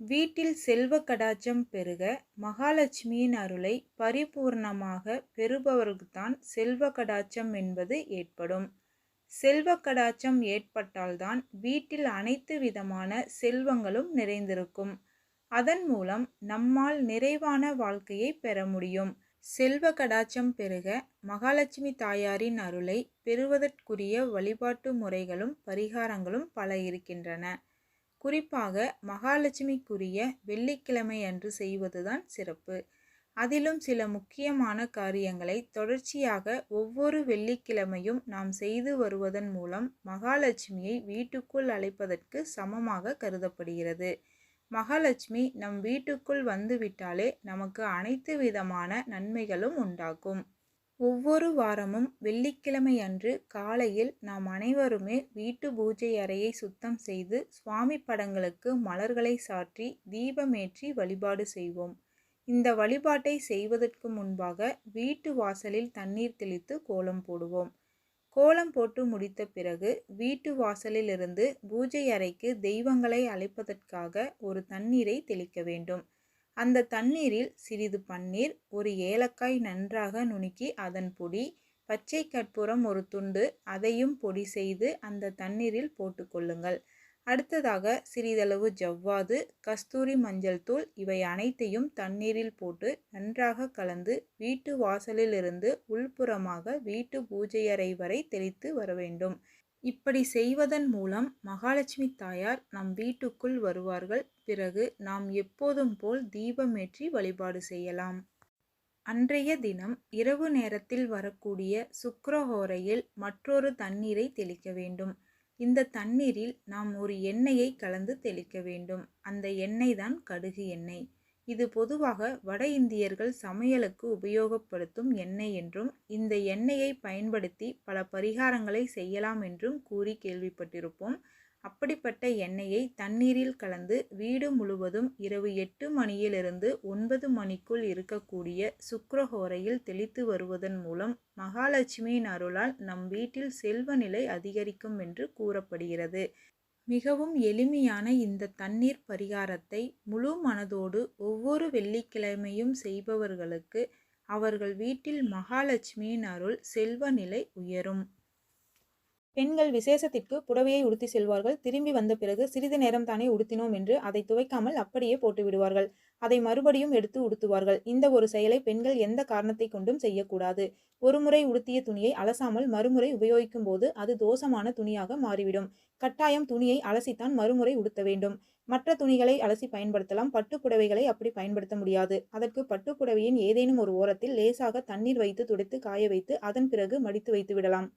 வீட்டில் செல்வ கடாச்சம் பெருக மகாலட்சுமியின் அருளை பரிபூர்ணமாக பெறுபவர்க்குத்தான் செல்வ கடாச்சம் என்பது ஏற்படும். செல்வ கடாச்சம் ஏற்பட்டால்தான் வீட்டில் அனைத்து விதமான செல்வங்களும் நிறைந்திருக்கும். அதன் மூலம் நம்மால் நிறைவான வாழ்க்கையை பெற முடியும். செல்வ கடாச்சம் பெருக மகாலட்சுமி தாயாரின் அருளை பெறுவதற்குரிய வழிபாட்டு முறைகளும் பரிகாரங்களும் பல இருக்கின்றன. குறிப்பாக மகாலட்சுமிக்குரிய வெள்ளிக்கிழமை அன்று செய்வதுதான் சிறப்பு. அதிலும் சில முக்கியமான காரியங்களை தொடர்ச்சியாக ஒவ்வொரு வெள்ளிக்கிழமையும் நாம் செய்து வருவதன் மூலம் மகாலட்சுமியை வீட்டுக்குள் அழைப்பதற்கு சமமாக கருதப்படுகிறது. மகாலட்சுமி நம் வீட்டுக்குள் வந்துவிட்டாலே நமக்கு அனைத்து விதமான நன்மைகளும் உண்டாகும். ஒவ்வொரு வாரமும் வெள்ளிக்கிழமை அன்று காலையில் நாம் அனைவருமே வீட்டு பூஜை அறையை சுத்தம் செய்து சுவாமி படங்களுக்கு மலர்களை சாற்றி தீபமேற்றி வழிபாடு செய்வோம். இந்த வழிபாட்டை செய்வதற்கு முன்பாக வீட்டு வாசலில் தண்ணீர் தெளித்து கோலம் போடுவோம். கோலம் போட்டு முடித்த பிறகு வீட்டு வாசலிலிருந்து பூஜை அறைக்கு தெய்வங்களை அழைப்பதற்காக ஒரு தண்ணீரை தெளிக்க வேண்டும். அந்த தண்ணீரில் சிறிது பன்னீர் ஒரு ஏலக்காய் நன்றாக நுணுக்கி அதன் பொடி பச்சை கற்பூரம் ஒரு துண்டு அதையும் பொடி செய்து அந்த தண்ணீரில் போட்டுக்கொள்ளுங்கள் அடுத்ததாக சிறிதளவு ஜவ்வாது கஸ்தூரி மஞ்சள் தூள் இவை அனைத்தையும் தண்ணீரில் போட்டு நன்றாக கலந்து வீட்டு வாசலிலிருந்து உள்புறமாக வீட்டு பூஜை அறை வரை தெளித்து வர வேண்டும். இப்படி செய்வதன் மூலம் மகாலட்சுமி தாயார் நம் வீட்டுக்குள் வருவார்கள். பிறகு நாம் எப்போதும் போல் தீபமேற்றி வழிபாடு செய்யலாம். அன்றைய தினம் இரவு நேரத்தில் வரக்கூடிய சுக்கரஹோரையில் மற்றொரு தண்ணீரை தெளிக்க வேண்டும். இந்த தண்ணீரில் நாம் ஒரு எண்ணெயை கலந்து தெளிக்க வேண்டும். அந்த எண்ணெய் தான் கடுகு எண்ணெய். இது பொதுவாக வட இந்தியர்கள் சமையலுக்கு உபயோகப்படுத்தும் எண்ணெய் என்றும் இந்த எண்ணெயை பயன்படுத்தி பல பரிகாரங்களை செய்யலாம் என்றும் கூறி கேள்விப்பட்டிருப்போம். அப்படிப்பட்ட எண்ணெயை தண்ணீரில் கலந்து வீடு முழுவதும் இரவு எட்டு மணியிலிருந்து ஒன்பது மணிக்குள் இருக்கக்கூடிய சுக்ரஹோரையில் தெளித்து வருவதன் மூலம் மகாலட்சுமியின் அருளால் நம் வீட்டில் செல்வ நிலை அதிகரிக்கும் என்று கூறப்படுகிறது. மிகவும் எளிமையான இந்த தண்ணீர் பரிகாரத்தை முழு மனதோடு ஒவ்வொரு வெள்ளிக்கிழமையும் செய்பவர்களுக்கு அவர்கள் வீட்டில் மகாலட்சுமியின் அருள் செல்வ நிலை உயரும். பெண்கள் விசேஷத்திற்கு புடவையை உடுத்தி செல்வார்கள். திரும்பி வந்த பிறகு சிறிது நேரம் தானே உடுத்தினோம் என்று அதை துவைக்காமல் அப்படியே போட்டு விடுவார்கள். அதை மறுபடியும் எடுத்து உடுத்துவார்கள். இந்த ஒரு செயலை பெண்கள் எந்த காரணத்தை கொண்டும் செய்யக்கூடாது. ஒருமுறை உடுத்திய துணியை அலசாமல் மறுமுறை உபயோகிக்கும் போது அது தோஷமான துணியாக மாறிவிடும். கட்டாயம் துணியை அலசித்தான் மறுமுறை உடுத்த வேண்டும். மற்ற துணிகளை அலசி பயன்படுத்தலாம். பட்டு புடவைகளை அப்படி பயன்படுத்த முடியாது. அதற்கு பட்டு புடவையின் ஏதேனும் ஒரு ஓரத்தில் லேசாக தண்ணீர் வைத்து துடைத்து காய வைத்து அதன் பிறகு மடித்து வைத்து விடலாம்.